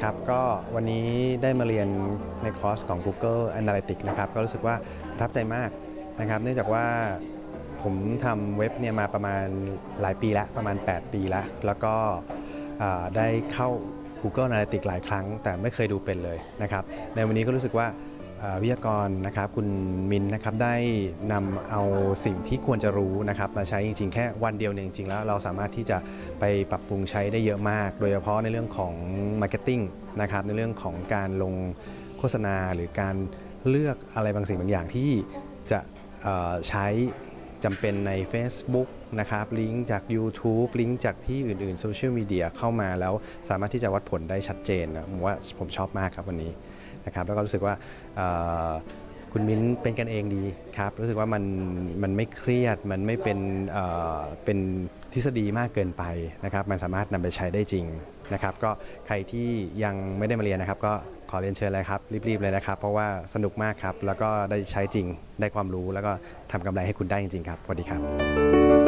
ครับก็วันนี้ได้มาเรียนในคอร์สของ Google Analytics นะครับก็รู้สึกว่าประทับใจมากนะครับ เนื่องจากว่าผมทำเว็บเนี่ยมาประมาณหลายปีแล้วประมาณ 8 ปีแล้วแล้วก็ได้เข้า Google Analytics หลายครั้ง แต่ไม่เคยดูเป็นเลยนะครับ ในวันนี้ก็รู้สึกว่า วิทยากรนะครับคุณมินนะครับได้นำเอาสิ่งที่ควรจะรู้นะครับมาใช้จริงๆ แค่วันเดียวเนี่ยจริงๆ แล้วเราสามารถที่จะไปปรับปรุงใช้ได้เยอะมาก โดยเฉพาะในเรื่องของ Marketing นะครับในเรื่องของการลงโฆษณาหรือการเลือกอะไรบางสิ่งบางอย่างที่จะใช้จำเป็นใน Facebook นะครับลิงก์จาก YouTube ลิงก์จากที่อื่นๆโซเชียลมีเดียเข้ามาแล้วสามารถที่จะวัดผลได้ชัดเจนนะผมว่าผมชอบมากครับวันนี้ นะครับแล้วก็รู้สึกว่าคุณมิ้นเป็นกันเองดีครับ รู้สึกว่ามันมันไม่เครียดมันไม่เป็นเอ่อเป็นทฤษฎีมากเกินไปนะครับมันสามารถนำไปใช้ได้จริงนะครับก็ใครที่ยังไม่ได้มาเรียนนะครับ ก็ขอเรียนเชิญเลยครับ รีบๆเลยนะครับ เพราะว่าสนุกมากครับ แล้วก็ได้ใช้จริงได้ความรู้แล้วก็ทำกำไรให้คุณได้จริงๆครับสวัสดีครับ